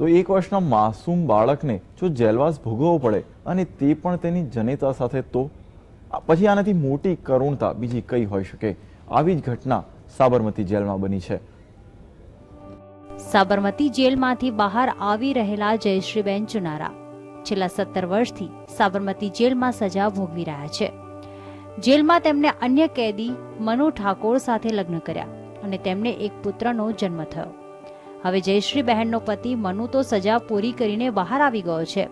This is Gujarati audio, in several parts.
તો એક વર્ષના માસૂમ બાળકને જો જેલવાસ ભોગવવો પડે અને તે પણ તેની જનેતા સાથે તો? પછી આનાથી મોટી કરુણતા બીજી કઈ હોઈ શકે? આવી જ ઘટના સાબરમતી જેલમાં બની છે. સાબરમતી જેલમાંથી બહાર આવી રહેલા જયશ્રીબેન ચુનારા છેલ્લા સત્તર વર્ષથી સાબરમતી જેલમાં સજા ભોગવી રહ્યા છે. જેલમાં તેમણે અન્ય કેદી મનુ ઠાકોર સાથે લગ્ન કર્યા અને તેમને એક પુત્રનો જન્મ થયો. હવે જયશ્રી બહેનનો પતિ મનુ તો સજા પૂરી કરીને બહાર આવી ગયો છે.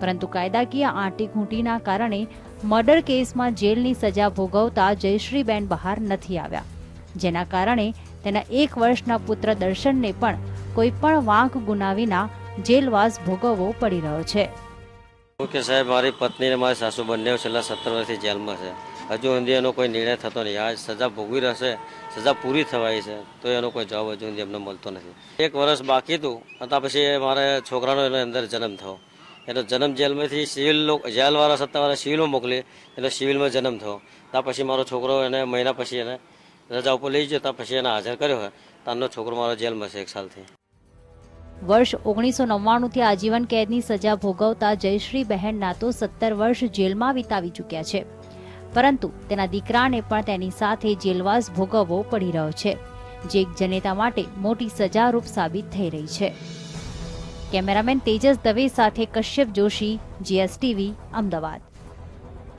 પરંતુ કાયદાકીય આંટીઘૂંટીના કારણે મર્ડર કેસમાં જેલની સજા ભોગવતા જયશ્રીબેન બહાર નથી આવ્યા. જેના કારણે તેના એક વર્ષના પુત્ર દર્શનને પણ કોઈ પણ વાંક ગુના વિના જેલવાસ ભોગવવો પડી રહ્યો છે. કે સાહેબ, મારી પત્ની અને મારી સાસુ બંને છેલ્લા સત્તર વર્ષથી જેલમાં છે. હજુ સુધી એનો કોઈ નિર્ણય થતો નહીં. આ સજા ભોગવી રહેશે, સજા પૂરી થવાય છે, તો એનો કોઈ જવાબ હજુ સુધી એમને મળતો નથી. એક વર્ષ બાકી હતું હતા પછી મારે છોકરાનો એનો અંદર જન્મ થયો. એનો જન્મ જેલમાંથી સિવિલ જેલવાળા સત્તાવાળા સિવિલમાં મોકલી, એટલે સિવિલમાં જન્મ થયો. ત્યાં પછી મારો છોકરો એને મહિના પછી એને રજા ઉપર લઈ ગયો ત્યાં પછી એને હાજર કર્યો હોય તારનો છોકરો મારો જેલમાં છે એક સાલથી. વર્ષ ઓગણીસો નવ્વાણુંથી આજીવન કેદની સજા ભોગવતા જયશ્રી બહેન તો સત્તર વર્ષ જેલમાં વિતાવી ચૂક્યા છે. પરંતુ તેના દીકરાને પણ તેની સાથે જેલવાસ ભોગવવો પડી રહ્યો છે, જે એક જનેતા માટે મોટી સજારૂપ સાબિત થઈ રહી છે. કેમેરામેન તેજસ દવે સાથે કશ્યપ જોશી, જીએસટીવી, અમદાવાદ.